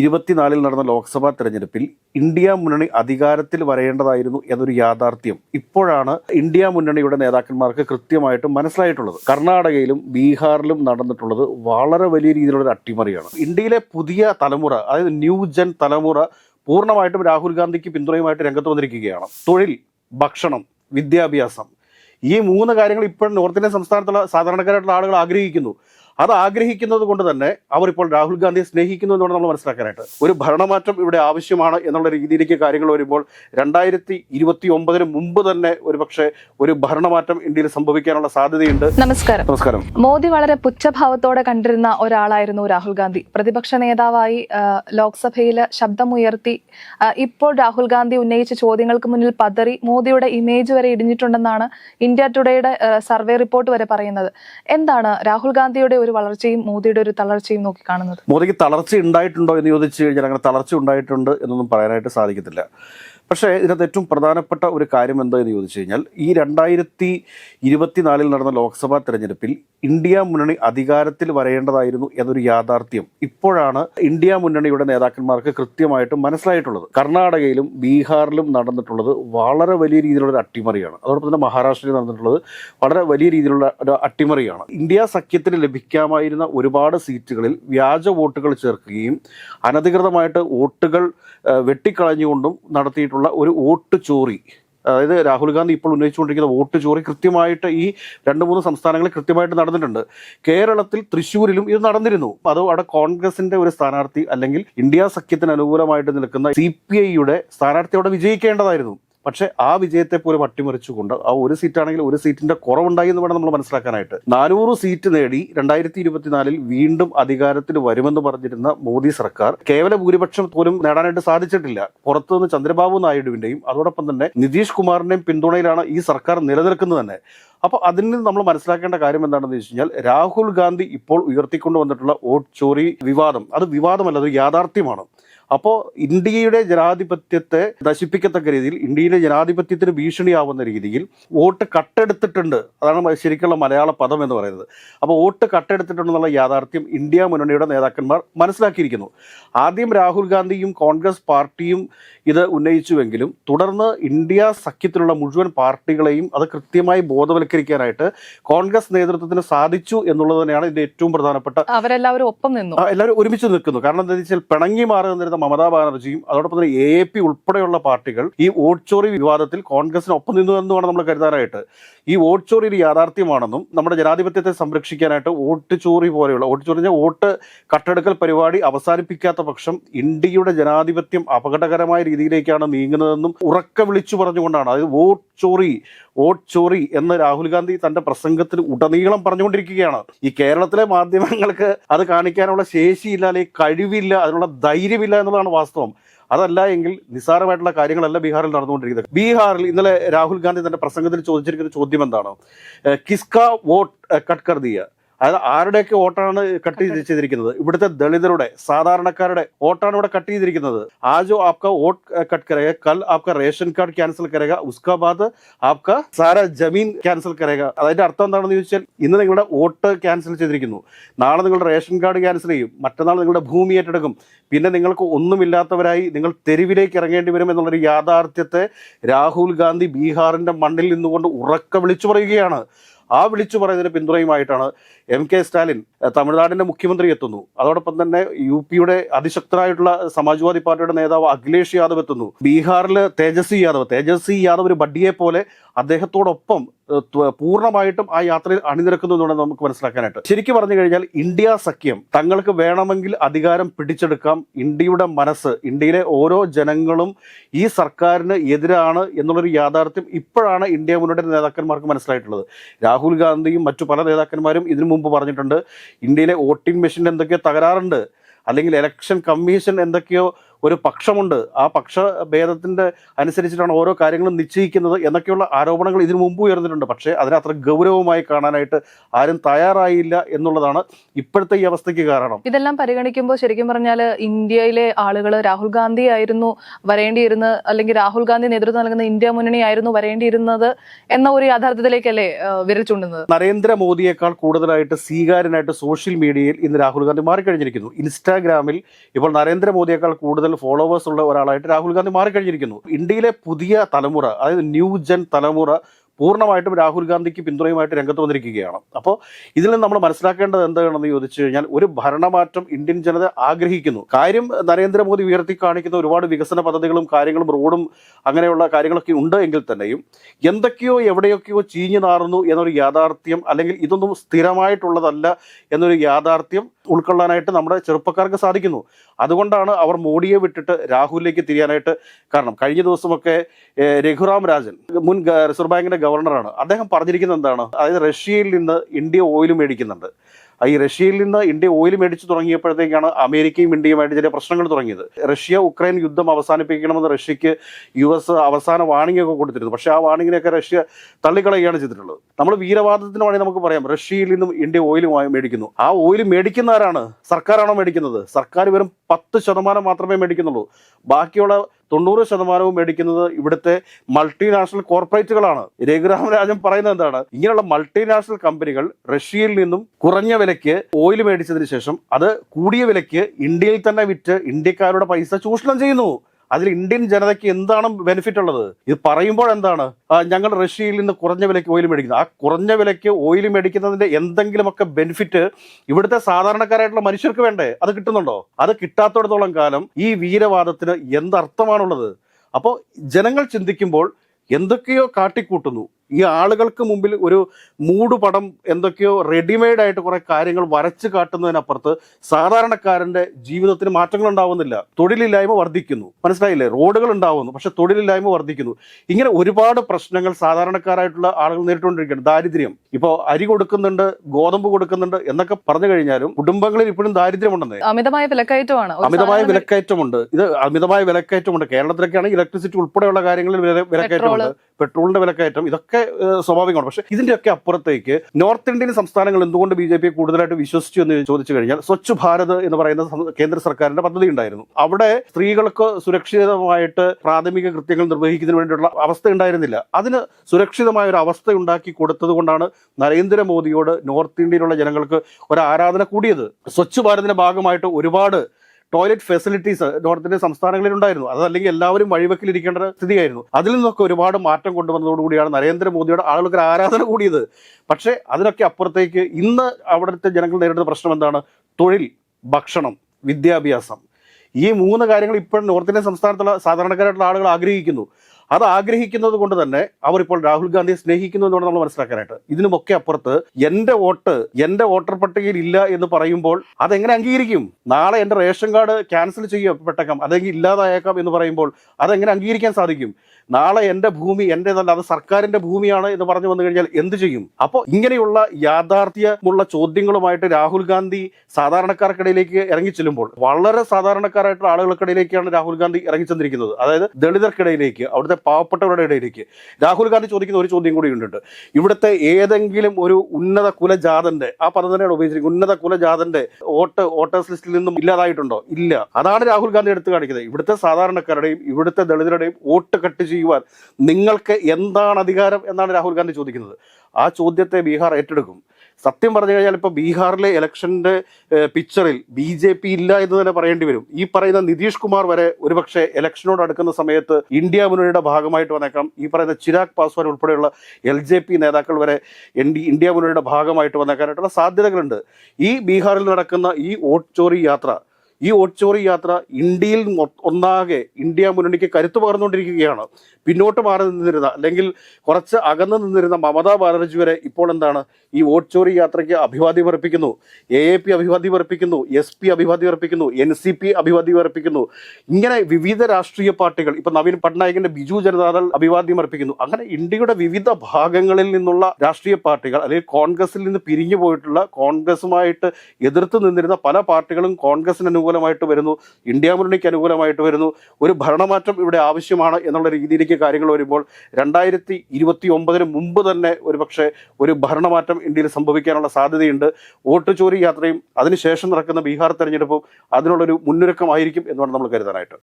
ഇരുപത്തിനാലിൽ നടന്ന ലോക്സഭാ തെരഞ്ഞെടുപ്പിൽ ഇന്ത്യ മുന്നണി അധികാരത്തിൽ വരേണ്ടതായിരുന്നു എന്നൊരു യാഥാർത്ഥ്യം ഇപ്പോഴാണ് ഇന്ത്യ മുന്നണിയുടെ നേതാക്കന്മാർക്ക് കൃത്യമായിട്ടും മനസ്സിലായിട്ടുള്ളത്. കർണാടകയിലും ബീഹാറിലും നടന്നിട്ടുള്ളത് വളരെ വലിയ രീതിയിലുള്ള അട്ടിമറിയാണ്. ഇന്ത്യയിലെ പുതിയ തലമുറ അതായത് ന്യൂ ജൻ തലമുറ പൂർണമായിട്ടും രാഹുൽ ഗാന്ധിക്ക് പിന്തുണയുമായിട്ട് രംഗത്ത് വന്നിരിക്കുകയാണ്. തൊഴിൽ ഭക്ഷണം വിദ്യാഭ്യാസം ഈ മൂന്ന് കാര്യങ്ങൾ ഇപ്പോഴും നോർത്ത് ഇന്ത്യൻ സംസ്ഥാനത്തുള്ള സാധാരണക്കാരായിട്ടുള്ള ആളുകൾ ആഗ്രഹിക്കുന്നു. അത് ആഗ്രഹിക്കുന്നത് കൊണ്ട് തന്നെ അവർ ഇപ്പോൾ രാഹുൽ ഗാന്ധിയെ സ്നേഹിക്കുന്നു എന്നാണ് നമ്മൾ മനസ്സിലാക്കാനായിട്ട്. ഒരു ഭരണമാറ്റം ഇവിടെ ആവശ്യമാണ് എന്നുള്ള രീതിയിലേക്ക് കാര്യങ്ങൾ വരുമ്പോൾ രണ്ടായിരത്തി ഇരുപത്തി ഒമ്പതിന് മുമ്പ് തന്നെ ഒരുപക്ഷെ ഒരു ഭരണമാറ്റം ഇന്ത്യയിൽ സംഭവിക്കാനുള്ള സാധ്യതയുണ്ട്. നമസ്കാരം. നമസ്കാരം. മോദി വളരെ പുച്ഛഭാവത്തോടെ കണ്ടിരുന്ന ഒരാളായിരുന്നു രാഹുൽ ഗാന്ധി. പ്രതിപക്ഷ നേതാവായി ലോക്സഭയിൽ ശബ്ദമുയർത്തി ഇപ്പോൾ രാഹുൽ ഗാന്ധി ഉന്നയിച്ച ചോദ്യങ്ങൾക്ക് മുന്നിൽ പതറി മോദിയുടെ ഇമേജ് വരെ ഇടിഞ്ഞിട്ടുണ്ടെന്നാണ് ഇന്ത്യ ടുഡേയുടെ സർവേ റിപ്പോർട്ട് വരെ പറയുന്നത്. എന്താണ് രാഹുൽ ഗാന്ധിയുടെ ഒരു വളർച്ചയും മോദിയുടെ ഒരു തളർച്ചയും നോക്കി കാണുന്നത്. മോദിക്ക് തളർച്ച ഉണ്ടായിട്ടുണ്ടോ എന്ന് ചോദിച്ചു കഴിഞ്ഞാൽ അങ്ങനെ തളർച്ച ഉണ്ടായിട്ടുണ്ട് എന്നൊന്നും പറയാനായിട്ട് സാധിക്കത്തില്ല. പക്ഷേ ഇതിനകത്ത് ഏറ്റവും പ്രധാനപ്പെട്ട ഒരു കാര്യം എന്താ എന്ന് ചോദിച്ചു കഴിഞ്ഞാൽ ഈ രണ്ടായിരത്തി ഇരുപത്തിനാലിൽ നടന്ന ലോക്സഭാ തെരഞ്ഞെടുപ്പിൽ ഇന്ത്യ മുന്നണി അധികാരത്തിൽ വരേണ്ടതായിരുന്നു എന്നൊരു യാഥാർത്ഥ്യം ഇപ്പോഴാണ് ഇന്ത്യ മുന്നണിയുടെ നേതാക്കന്മാർക്ക് കൃത്യമായിട്ടും മനസ്സിലായിട്ടുള്ളത്. കർണാടകയിലും ബീഹാറിലും നടന്നിട്ടുള്ളത് വളരെ വലിയ രീതിയിലുള്ള ഒരു അട്ടിമറിയാണ്. അതോടൊപ്പം തന്നെ മഹാരാഷ്ട്രയിൽ നടന്നിട്ടുള്ളത് വളരെ വലിയ രീതിയിലുള്ള ഒരു അട്ടിമറിയാണ്. ഇന്ത്യ സഖ്യത്തിന് ലഭിക്കാമായിരുന്ന ഒരുപാട് സീറ്റുകളിൽ വ്യാജ വോട്ടുകൾ ചേർക്കുകയും അനധികൃതമായിട്ട് വോട്ടുകൾ വെട്ടിക്കളഞ്ഞുകൊണ്ടും നടത്തിയിട്ടുള്ള ഒരു വോട്ട് ചോറി അതായത് രാഹുൽ ഗാന്ധി ഇപ്പോൾ ഉന്നയിച്ചുകൊണ്ടിരിക്കുന്ന വോട്ട് ചോറി കൃത്യമായിട്ട് ഈ രണ്ട് മൂന്ന് സംസ്ഥാനങ്ങളിൽ കൃത്യമായിട്ട് നടന്നിട്ടുണ്ട്. കേരളത്തിൽ തൃശ്ശൂരിലും ഇത് നടന്നിരുന്നു. അതോ അവിടെ കോൺഗ്രസിന്റെ ഒരു സ്ഥാനാർത്ഥി അല്ലെങ്കിൽ ഇന്ത്യ സഖ്യത്തിന് അനുകൂലമായിട്ട് നിൽക്കുന്ന സി പി ഐയുടെ സ്ഥാനാർത്ഥി അവിടെ വിജയിക്കേണ്ടതായിരുന്നു. പക്ഷേ ആ വിജയത്തെ പോലും അട്ടിമറിച്ചുകൊണ്ട് ആ ഒരു സീറ്റാണെങ്കിൽ ഒരു സീറ്റിന്റെ കുറവുണ്ടായി എന്ന് വേണം നമ്മൾ മനസ്സിലാക്കാനായിട്ട്. നാനൂറ് സീറ്റ് നേടി രണ്ടായിരത്തി ഇരുപത്തിനാലിൽ വീണ്ടും അധികാരത്തിൽ വരുമെന്ന് പറഞ്ഞിരുന്ന മോദി സർക്കാർ കേവല ഭൂരിപക്ഷം പോലും നേടാനായിട്ട് സാധിച്ചിട്ടില്ല. പുറത്തുനിന്ന് ചന്ദ്രബാബു നായിഡുവിന്റെയും അതോടൊപ്പം തന്നെ നിതീഷ് കുമാറിന്റെയും പിന്തുണയിലാണ് ഈ സർക്കാർ നിലനിൽക്കുന്നത് തന്നെ. അപ്പോൾ അതിൽ നിന്ന് നമ്മൾ മനസ്സിലാക്കേണ്ട കാര്യം എന്താണെന്ന് വെച്ച് കഴിഞ്ഞാൽ രാഹുൽ ഗാന്ധി ഇപ്പോൾ ഉയർത്തിക്കൊണ്ടു വന്നിട്ടുള്ള വോട്ട് ചോറി വിവാദം. അത് വിവാദമല്ല അത് യാഥാർത്ഥ്യമാണ്. അപ്പോൾ ഇന്ത്യയുടെ ജനാധിപത്യത്തെ നശിപ്പിക്കത്തക്ക രീതിയിൽ ഇന്ത്യയിലെ ജനാധിപത്യത്തിന് ഭീഷണിയാവുന്ന രീതിയിൽ വോട്ട് കട്ടെടുത്തിട്ടുണ്ട്. അതാണ് ശരിക്കുള്ള മലയാള പദം എന്ന് പറയുന്നത്. അപ്പോൾ വോട്ട് കട്ടെടുത്തിട്ടുണ്ടെന്നുള്ള യാഥാർത്ഥ്യം ഇന്ത്യ മുന്നണിയുടെ നേതാക്കന്മാർ മനസ്സിലാക്കിയിരിക്കുന്നു. ആദ്യം രാഹുൽ ഗാന്ധിയും കോൺഗ്രസ് പാർട്ടിയും ഇത് ഉന്നയിച്ചുവെങ്കിലും തുടർന്ന് ഇന്ത്യ സഖ്യത്തിലുള്ള മുഴുവൻ പാർട്ടികളെയും അത് കൃത്യമായി ബോധവൽക്കരിക്കാനായിട്ട് കോൺഗ്രസ് നേതൃത്വത്തിന് സാധിച്ചു എന്നുള്ളത് തന്നെയാണ് ഇതിന്റെ ഏറ്റവും പ്രധാനപ്പെട്ട അവരെല്ലാവരും ഒപ്പം നിന്നു. എല്ലാവരും ഒരുമിച്ച് നിൽക്കുന്നു. കാരണം എന്താ വെച്ചാൽ പിണങ്ങി മാറി നിന്നിരുന്ന മമതാ ബാനർജിയും അതോടൊപ്പം തന്നെ എ പി ഉൾപ്പെടെയുള്ള പാർട്ടികൾ ഈ വോട്ട് ചോറി വിവാദത്തിൽ കോൺഗ്രസിന് ഒപ്പം നിന്നു എന്ന് വേണം നമ്മൾ കരുതാനായിട്ട്. ഈ വോട്ട് ചോറി ഒരു യാഥാർത്ഥ്യമാണെന്നും നമ്മുടെ ജനാധിപത്യത്തെ സംരക്ഷിക്കാനായിട്ട് വോട്ട് ചോറി പോലെയുള്ള വോട്ട് ചോറി വോട്ട് കട്ടെടുക്കൽ പരിപാടി അവസാനിപ്പിക്കാത്ത പക്ഷം ഇന്ത്യയുടെ ജനാധിപത്യം അപകടകരമായ രീതിയിലേക്കാണ് നീങ്ങുന്നതെന്നും ഉറക്ക വിളിച്ചു പറഞ്ഞുകൊണ്ടാണ്. അതായത് വോട്ട് ചോറി വോട്ട് ചോറി എന്ന് രാഹുൽ ഗാന്ധി തന്റെ പ്രസംഗത്തിൽ ഉടനീളം പറഞ്ഞുകൊണ്ടിരിക്കുകയാണ്. ഈ കേരളത്തിലെ മാധ്യമങ്ങൾക്ക് അത് കാണിക്കാനുള്ള ശേഷിയില്ല അല്ലെങ്കിൽ കഴിവില്ല അതിനുള്ള ധൈര്യമില്ല എന്നുള്ളതാണ് വാസ്തവം. അതല്ല എങ്കിൽ നിസ്സാരമായിട്ടുള്ള കാര്യങ്ങളല്ല ബീഹാറിൽ നടന്നുകൊണ്ടിരിക്കുന്നത്. ബീഹാറിൽ ഇന്നലെ രാഹുൽ ഗാന്ധി തന്റെ പ്രസംഗത്തിൽ ചോദിച്ചിരിക്കുന്ന ചോദ്യം എന്താണ്? കിസ്ക വോട്ട് ഏഹ് കട്ട് കർ ദിയ. അതായത് ആരുടെയൊക്കെ വോട്ടാണ് കട്ട് ചെയ്ത് ചെയ്തിരിക്കുന്നത്? ഇവിടുത്തെ ദളിതരുടെ സാധാരണക്കാരുടെ വോട്ടാണ് ഇവിടെ കട്ട് ചെയ്തിരിക്കുന്നത്. ആജോ ആപ്ക വോട്ട് കട്ട് കരേഗ കൽ ആപ്ക റേഷൻ കാർഡ് ക്യാൻസൽ കരേഗ ഉസ്കാ ബാദ് ആപ്ക സാര ജമീൻ ക്യാൻസൽ കരേഗ അതിന്റെ അർത്ഥം എന്താണെന്ന് ചോദിച്ചാൽ ഇന്ന് നിങ്ങളുടെ വോട്ട് ക്യാൻസൽ ചെയ്തിരിക്കുന്നു. നാളെ നിങ്ങളുടെ റേഷൻ കാർഡ് ക്യാൻസൽ ചെയ്യും. മറ്റന്നാൾ നിങ്ങളുടെ ഭൂമി ഏറ്റെടുക്കും. പിന്നെ നിങ്ങൾക്ക് ഒന്നുമില്ലാത്തവരായി നിങ്ങൾ തെരുവിലേക്ക് ഇറങ്ങേണ്ടി വരും എന്നുള്ളൊരു യാഥാർത്ഥ്യത്തെ രാഹുൽ ഗാന്ധി ബീഹാറിന്റെ മണ്ണിൽ നിന്നുകൊണ്ട് ഉറക്ക വിളിച്ചു പറയുകയാണ്. ആ വിളിച്ചു പറയുന്നതിന് പിന്തുണയുമായിട്ടാണ് എം കെ സ്റ്റാലിൻ തമിഴ്നാടിന്റെ മുഖ്യമന്ത്രി എത്തുന്നു. അതോടൊപ്പം തന്നെ യു പിയുടെ അതിശക്തനായിട്ടുള്ള സമാജ്വാദി പാർട്ടിയുടെ നേതാവ് അഖിലേഷ് യാദവ് എത്തുന്നു. ബീഹാറിൽ തേജസ്വി യാദവ് തേജസ്വി യാദവ് ഒരു ബഡ്ഡിയെ പോലെ അദ്ദേഹത്തോടൊപ്പം പൂർണമായിട്ടും ആ യാത്രയിൽ അണിനിരക്കുന്നു എന്നുള്ളത് നമുക്ക് മനസ്സിലാക്കാനായിട്ട്. ശരിക്കും പറഞ്ഞു കഴിഞ്ഞാൽ ഇന്ത്യ സഖ്യം തങ്ങൾക്ക് വേണമെങ്കിൽ അധികാരം പിടിച്ചെടുക്കാം. ഇന്ത്യയുടെ മനസ്സ് ഇന്ത്യയിലെ ഓരോ ജനങ്ങളും ഈ സർക്കാരിന് എതിരാണ് എന്നുള്ളൊരു യാഥാർത്ഥ്യം ഇപ്പോഴാണ് ഇന്ത്യ മുന്നോട്ട് നേതാക്കന്മാർക്ക് മനസ്സിലായിട്ടുള്ളത്. രാഹുൽ ഗാന്ധിയും മറ്റു പല നേതാക്കന്മാരും ഇതിനു മുമ്പ് പറഞ്ഞിട്ടുണ്ട് ഇന്ത്യയിലെ വോട്ടിംഗ് മെഷീൻ എന്തൊക്കെയോ തകരാറുണ്ട് അല്ലെങ്കിൽ ഇലക്ഷൻ കമ്മീഷൻ എന്തൊക്കെയോ ഒരു പക്ഷമുണ്ട്. ആ പക്ഷഭേദത്തിന്റെ അനുസരിച്ചിട്ടാണ് ഓരോ കാര്യങ്ങളും നിശ്ചയിക്കുന്നത് എന്നൊക്കെയുള്ള ആരോപണങ്ങൾ ഇതിനു മുമ്പ് ഉയർന്നിട്ടുണ്ട്. പക്ഷേ അതിനത്ര അത്ര ഗൗരവമായി കാണാനായിട്ട് ആരും തയ്യാറായില്ല എന്നുള്ളതാണ് ഇപ്പോഴത്തെ ഈ അവസ്ഥയ്ക്ക് കാരണം. ഇതെല്ലാം പരിഗണിക്കുമ്പോൾ ശരിക്കും പറഞ്ഞാൽ ഇന്ത്യയിലെ ആളുകൾ രാഹുൽ ഗാന്ധി ആയിരുന്നു വരേണ്ടിയിരുന്നത് അല്ലെങ്കിൽ രാഹുൽ ഗാന്ധി നേതൃത്വം നൽകുന്ന ഇന്ത്യ മുന്നണി ആയിരുന്നു വരേണ്ടിയിരുന്നത് എന്ന ഒരു യാഥാർത്ഥ്യത്തിലേക്കല്ലേ വിരൽ ചൂണ്ടുന്നത്? നരേന്ദ്രമോദിയേക്കാൾ കൂടുതലായിട്ട് സ്വീകാര്യനായിട്ട് സോഷ്യൽ മീഡിയയിൽ ഇന്ന് രാഹുൽ ഗാന്ധി മാറിക്കഴിഞ്ഞിരിക്കുന്നു. ഇൻസ്റ്റാഗ്രാമിൽ ഇപ്പോൾ നരേന്ദ്രമോദിയേക്കാൾ കൂടുതൽ ഫോളോവേഴ്സ് ഉള്ള ഒരാളായിട്ട് രാഹുൽ ഗാന്ധി മാറിക്കഴിഞ്ഞിരിക്കുന്നു. ഇന്ത്യയിലെ പുതിയ തലമുറ അതായത് ന്യൂ ജൻ തലമുറ പൂർണമായിട്ടും രാഹുൽ ഗാന്ധിക്ക് പിന്തുണയുമായിട്ട് രംഗത്ത് വന്നിരിക്കുകയാണ്. അപ്പോൾ ഇതിൽ നിന്ന് നമ്മൾ മനസ്സിലാക്കേണ്ടത് എന്താണെന്ന് ചോദിച്ചു കഴിഞ്ഞാൽ ഒരു ഭരണമാറ്റം ഇന്ത്യൻ ജനത ആഗ്രഹിക്കുന്നു. കാര്യം നരേന്ദ്രമോദി ഉയർത്തി കാണിക്കുന്ന ഒരുപാട് വികസന പദ്ധതികളും കാര്യങ്ങളും റോഡും അങ്ങനെയുള്ള കാര്യങ്ങളൊക്കെ ഉണ്ട് എങ്കിൽ തന്നെയും എന്തൊക്കെയോ എവിടെയൊക്കെയോ ചീഞ്ഞു നാറുന്നു എന്നൊരു യാഥാർത്ഥ്യം അല്ലെങ്കിൽ ഇതൊന്നും സ്ഥിരമായിട്ടുള്ളതല്ല എന്നൊരു യാഥാർത്ഥ്യം ഉൾക്കൊള്ളാനായിട്ട് നമ്മുടെ ചെറുപ്പക്കാർക്ക് സാധിക്കുന്നു. അതുകൊണ്ടാണ് അവർ മോഡിയെ വിട്ടിട്ട് രാഹുലിലേക്ക് തിരിയാനായിട്ട് കാരണം കഴിഞ്ഞ ദിവസമൊക്കെ രഘുറാം രാജൻ മുൻ റിസർവ് ബാങ്കിന്റെ ഗവർണറാണ്. അദ്ദേഹം പറഞ്ഞിരിക്കുന്നത് എന്താണ്? അതായത് റഷ്യയിൽ നിന്ന് ഇന്ത്യ ഓയിൽ മേടിക്കുന്നുണ്ട്. ഈ റഷ്യയിൽ നിന്ന് ഇന്ത്യ ഓയിൽ മേടിച്ചു തുടങ്ങിയപ്പോഴത്തേക്കാണ് അമേരിക്കയും ഇന്ത്യയുമായിട്ട് ചില പ്രശ്നങ്ങൾ തുടങ്ങിയത്. റഷ്യ ഉക്രൈൻ യുദ്ധം അവസാനിപ്പിക്കണമെന്ന് റഷ്യക്ക് യു എസ് അവസാന വാണിംഗ് ഒക്കെ കൊടുത്തിരുന്നു. പക്ഷേ ആ വാണിങ്ങിനെയൊക്കെ റഷ്യ തള്ളിക്കളയുകയാണ് ചെയ്തിട്ടുള്ളത്. നമ്മൾ വീരവാദത്തിന് വേണമെങ്കിൽ നമുക്ക് പറയാം. റഷ്യയിൽ നിന്നും ഇന്ത്യ ഓയിൽ മേടിക്കുന്നു. ആ ഓയിൽ മേടിക്കുന്നവരാണ് സർക്കാരാണോ മേടിക്കുന്നത്? സർക്കാർ വെറും പത്ത് ശതമാനം മാത്രമേ മേടിക്കുന്നുള്ളൂ. ബാക്കിയുള്ള തൊണ്ണൂറ് ശതമാനവും മേടിക്കുന്നത് ഇവിടുത്തെ മൾട്ടിനാഷണൽ കോർപ്പറേറ്റുകളാണ് രഘുറാം രാജൻ പറയുന്നത് എന്താണ്? ഇങ്ങനെയുള്ള മൾട്ടിനാഷണൽ കമ്പനികൾ റഷ്യയിൽ നിന്നും കുറഞ്ഞ വിലയ്ക്ക് ഓയിൽ മേടിച്ചതിന് ശേഷം അത് കൂടിയ വിലയ്ക്ക് ഇന്ത്യയിൽ തന്നെ വിറ്റ് ഇന്ത്യക്കാരുടെ പൈസ ചൂഷണം ചെയ്യുന്നു. അതിൽ ഇന്ത്യൻ ജനതയ്ക്ക് എന്താണ് ബെനിഫിറ്റ് ഉള്ളത്? ഇത് പറയുമ്പോൾ എന്താണ്? ഞങ്ങൾ റഷ്യയിൽ നിന്ന് കുറഞ്ഞ വിലയ്ക്ക് ഓയിൽ മേടിക്കുന്നത് ആ കുറഞ്ഞ വിലയ്ക്ക് ഓയിൽ മേടിക്കുന്നതിന്റെ എന്തെങ്കിലുമൊക്കെ ബെനിഫിറ്റ് ഇവിടുത്തെ സാധാരണക്കാരായിട്ടുള്ള മനുഷ്യർക്ക് വേണ്ടേ? അത് കിട്ടുന്നുണ്ടോ? അത് കിട്ടാത്തടത്തോളം കാലം ഈ വീരവാദത്തിന് എന്തർത്ഥമാണുള്ളത് അപ്പോൾ ജനങ്ങൾ ചിന്തിക്കുമ്പോൾ എന്തൊക്കെയോ കാട്ടിക്കൂട്ടുന്നു. ഈ ആളുകൾക്ക് മുമ്പിൽ ഒരു മൂടുപടം എന്തൊക്കെയോ റെഡിമെയ്ഡ് ആയിട്ട് കുറെ കാര്യങ്ങൾ വരച്ച് കാട്ടുന്നതിനപ്പുറത്ത് സാധാരണക്കാരന്റെ ജീവിതത്തിന് മാറ്റങ്ങൾ ഉണ്ടാവുന്നില്ല. തൊഴിലില്ലായ്മ വർദ്ധിക്കുന്നു. മനസ്സിലായില്ലേ? റോഡുകൾ ഉണ്ടാവുന്നു പക്ഷെ തൊഴിലില്ലായ്മ വർദ്ധിക്കുന്നു. ഇങ്ങനെ ഒരുപാട് പ്രശ്നങ്ങൾ സാധാരണക്കാരായിട്ടുള്ള ആളുകൾ നേരിട്ടുകൊണ്ടിരിക്കുകയാണ്. ദാരിദ്ര്യം. ഇപ്പോൾ അരി കൊടുക്കുന്നുണ്ട് ഗോതമ്പ് കൊടുക്കുന്നുണ്ട് എന്നൊക്കെ പറഞ്ഞു കഴിഞ്ഞാലും കുടുംബങ്ങളിൽ ഇപ്പോഴും ദാരിദ്ര്യമുണ്ടെന്നേ. അമിതമായ വിലക്കയറ്റമാണ് അമിതമായ വിലക്കയറ്റമുണ്ട്. ഇത് അമിതമായ വിലക്കയറ്റമുണ്ട്. കേരളത്തിലൊക്കെയാണ് ഇലക്ട്രിസിറ്റി ഉൾപ്പെടെയുള്ള കാര്യങ്ങളിൽ വിലക്കയറ്റമുണ്ട്. പെട്രോളിന്റെ വിലക്കയറ്റം. ഇതൊക്കെ ഏഹ്, സ്വാഭാവികമാണ്. പക്ഷേ ഇതിന്റെയൊക്കെ അപ്പുറത്തേക്ക് നോർത്ത് ഇന്ത്യൻ സംസ്ഥാനങ്ങൾ എന്തുകൊണ്ട് ബി ജെ പി കൂടുതലായിട്ട് വിശ്വസിച്ചു എന്ന് ചോദിച്ചു കഴിഞ്ഞാൽ സ്വച്ഛ് ഭാരത് എന്ന് പറയുന്ന കേന്ദ്ര സർക്കാരിന്റെ പദ്ധതി ഉണ്ടായിരുന്നു. അവിടെ സ്ത്രീകൾക്ക് സുരക്ഷിതമായിട്ട് പ്രാഥമിക കൃത്യങ്ങൾ നിർവഹിക്കുന്നതിന് വേണ്ടിയിട്ടുള്ള അവസ്ഥ ഉണ്ടായിരുന്നില്ല. അതിന് സുരക്ഷിതമായ ഒരു അവസ്ഥ ഉണ്ടാക്കി കൊടുത്തത് കൊണ്ടാണ് നരേന്ദ്രമോദിയോട് നോർത്ത് ഇന്ത്യയിലുള്ള ജനങ്ങൾക്ക് ഒരു ആരാധന കൂടിയത്. സ്വച്ഛ് ഭാരതിന്റെ ഭാഗമായിട്ട് ഒരുപാട് ടോയ്ലറ്റ് ഫെസിലിറ്റീസ് നോർത്തിന്റെ സംസ്ഥാനങ്ങളിൽ ഉണ്ടായിരുന്നു അതല്ലെങ്കിൽ എല്ലാവരും വഴിവെക്കിലിരിക്കേണ്ട സ്ഥിതിയായിരുന്നു. അതിൽ നിന്നൊക്കെ ഒരുപാട് മാറ്റം കൊണ്ടുവന്നതോടുകൂടിയാണ് നരേന്ദ്രമോദിയുടെ ആളുകൾക്ക് ആരാധന കൂടിയത്. പക്ഷേ അതിനൊക്കെ അപ്പുറത്തേക്ക് ഇന്ന് അവിടുത്തെ ജനങ്ങൾ നേരിടുന്ന പ്രശ്നം എന്താണ്? തൊഴിൽ ഭക്ഷണം വിദ്യാഭ്യാസം. ഈ മൂന്ന് കാര്യങ്ങൾ ഇപ്പോഴും നോർത്ത് ഇന്ത്യൻ സംസ്ഥാനത്തുള്ള സാധാരണക്കാരായിട്ടുള്ള ആളുകൾ ആഗ്രഹിക്കുന്നു. അത് ആഗ്രഹിക്കുന്നത് കൊണ്ട് തന്നെ അവർ ഇപ്പോൾ രാഹുൽ ഗാന്ധിയെ സ്നേഹിക്കുന്നു എന്നാണ് നമ്മൾ മനസ്സിലാക്കാനായിട്ട്. ഇതിനുമൊക്കെ അപ്പുറത്ത് എന്റെ വോട്ട് എന്റെ വോട്ടർ പട്ടികയിൽ ഇല്ല എന്ന് പറയുമ്പോൾ അതെങ്ങനെ അംഗീകരിക്കും? നാളെ എന്റെ റേഷൻ കാർഡ് ക്യാൻസൽ ചെയ്യപ്പെട്ടേക്കാം അതെങ്കിൽ ഇല്ലാതായേക്കാം എന്ന് പറയുമ്പോൾ അതെങ്ങനെ അംഗീകരിക്കാൻ സാധിക്കും? നാളെ എന്റെ ഭൂമി എന്റെതല്ല അത് സർക്കാരിന്റെ ഭൂമിയാണ് എന്ന് പറഞ്ഞു വന്നു കഴിഞ്ഞാൽ എന്ത് ചെയ്യും? അപ്പോൾ ഇങ്ങനെയുള്ള യാഥാർത്ഥ്യമുള്ള ചോദ്യങ്ങളുമായിട്ട് രാഹുൽ ഗാന്ധി സാധാരണക്കാർക്കിടയിലേക്ക് ഇറങ്ങി ചെല്ലുമ്പോൾ വളരെ സാധാരണക്കാരായിട്ടുള്ള ആളുകൾക്കിടയിലേക്കാണ് രാഹുൽ ഗാന്ധി ഇറങ്ങി ചെന്നിരിക്കുന്നത്. അതായത് ദളിതർക്കിടയിലേക്ക് അവിടുത്തെ പാവപ്പെട്ടവരുടെ ഇടയിലേക്ക്. രാഹുൽ ഗാന്ധി ചോദിക്കുന്ന ഒരു ചോദ്യം കൂടി ഉണ്ട്. ഇവിടുത്തെ ഏതെങ്കിലും ഒരു ഉന്നത കുലജാതന്റെ ആ പദം തന്നെയാണ് ഉപയോഗിച്ചിരിക്കുന്നത് ഉന്നത കുലജാതന്റെ വോട്ട് വോട്ടേഴ്സ് ലിസ്റ്റിൽ നിന്നും ഇല്ലാതായിട്ടുണ്ടോ? ഇല്ല. അതാണ് രാഹുൽ ഗാന്ധി എടുത്തു കാണിക്കുന്നത്. ഇവിടുത്തെ സാധാരണക്കാരുടെയും ഇവിടുത്തെ ദളിതരുടെയും വോട്ട് കട്ട് ചെയ്യുവാൻ നിങ്ങൾക്ക് എന്താണ് അധികാരം എന്നാണ് രാഹുൽ ഗാന്ധി ചോദിക്കുന്നത്. ആ ചോദ്യത്തെ ബീഹാർ ഏറ്റെടുക്കും. സത്യം പറഞ്ഞു കഴിഞ്ഞാൽ ഇപ്പോൾ ബീഹാറിലെ ഇലക്ഷന്റെ പിക്ചറിൽ ബി ജെ പി ഇല്ല എന്ന് തന്നെ പറയേണ്ടി വരും. ഈ പറയുന്ന നിതീഷ് കുമാർ വരെ ഒരുപക്ഷെ ഇലക്ഷനോട് അടുക്കുന്ന സമയത്ത് ഇന്ത്യ മുന്നണിയുടെ ഭാഗമായിട്ട് വന്നേക്കാം. ഈ പറയുന്ന ചിരാഗ് പാസ്വാൻ ഉൾപ്പെടെയുള്ള എൽ ജെ പി നേതാക്കൾ വരെ എൻ ഡി ഇന്ത്യ മുന്നണിയുടെ ഭാഗമായിട്ട് വന്നേക്കാനായിട്ടുള്ള സാധ്യതകളുണ്ട്. ഈ ബീഹാറിൽ നടക്കുന്ന ഈ വോട്ട് ചോറി യാത്ര ഈ ഓട്ടിച്ചോറി യാത്ര ഇന്ത്യയിൽ ഒന്നാകെ ഇന്ത്യ മുന്നണിക്ക് കരുത്തു പകർന്നുകൊണ്ടിരിക്കുകയാണ്. പിന്നോട്ട് മാറി നിന്നിരുന്ന അല്ലെങ്കിൽ കുറച്ച് അകന്നു നിന്നിരുന്ന മമതാ ബാനർജി വരെ ഇപ്പോൾ എന്താണ് ഈ ഓട്ടിച്ചോറി യാത്രയ്ക്ക് അഭിവാദ്യം അർപ്പിക്കുന്നു. എ എ പി അഭിവാദ്യം അർപ്പിക്കുന്നു എസ് പി അഭിവാദ്യം അർപ്പിക്കുന്നു എൻ സി പി അഭിവാദ്യം അർപ്പിക്കുന്നു. ഇങ്ങനെ വിവിധ രാഷ്ട്രീയ പാർട്ടികൾ ഇപ്പൊ നവീൻ പട്നായിക്കിന്റെ ബിജു ജനതാദൾ അഭിവാദ്യം അർപ്പിക്കുന്നു. അങ്ങനെ ഇന്ത്യയുടെ വിവിധ ഭാഗങ്ങളിൽ നിന്നുള്ള രാഷ്ട്രീയ പാർട്ടികൾ അല്ലെങ്കിൽ കോൺഗ്രസിൽ നിന്ന് പിരിഞ്ഞു പോയിട്ടുള്ള കോൺഗ്രസുമായിട്ട് എതിർത്ത് നിന്നിരുന്ന പല പാർട്ടികളും കോൺഗ്രസിന് അനുകൂല അനുകൂലമായിട്ട് വരുന്നു. ഇന്ത്യ മുന്നണിക്ക് അനുകൂലമായിട്ട് വരുന്നു. ഒരു ഭരണമാറ്റം ഇവിടെ ആവശ്യമാണ് എന്നുള്ള രീതിയിലേക്ക് കാര്യങ്ങൾ വരുമ്പോൾ രണ്ടായിരത്തി ഇരുപത്തി ഒമ്പതിന് മുമ്പ് തന്നെ ഒരുപക്ഷെ ഒരു ഭരണമാറ്റം ഇന്ത്യയിൽ സംഭവിക്കാനുള്ള സാധ്യതയുണ്ട്. വോട്ട് ചോരി യാത്രയും അതിനുശേഷം നടക്കുന്ന ബീഹാർ തെരഞ്ഞെടുപ്പും അതിനുള്ളൊരു മുന്നൊരുക്കമായിരിക്കും എന്നാണ് നമ്മൾ കരുതാനായിട്ട്.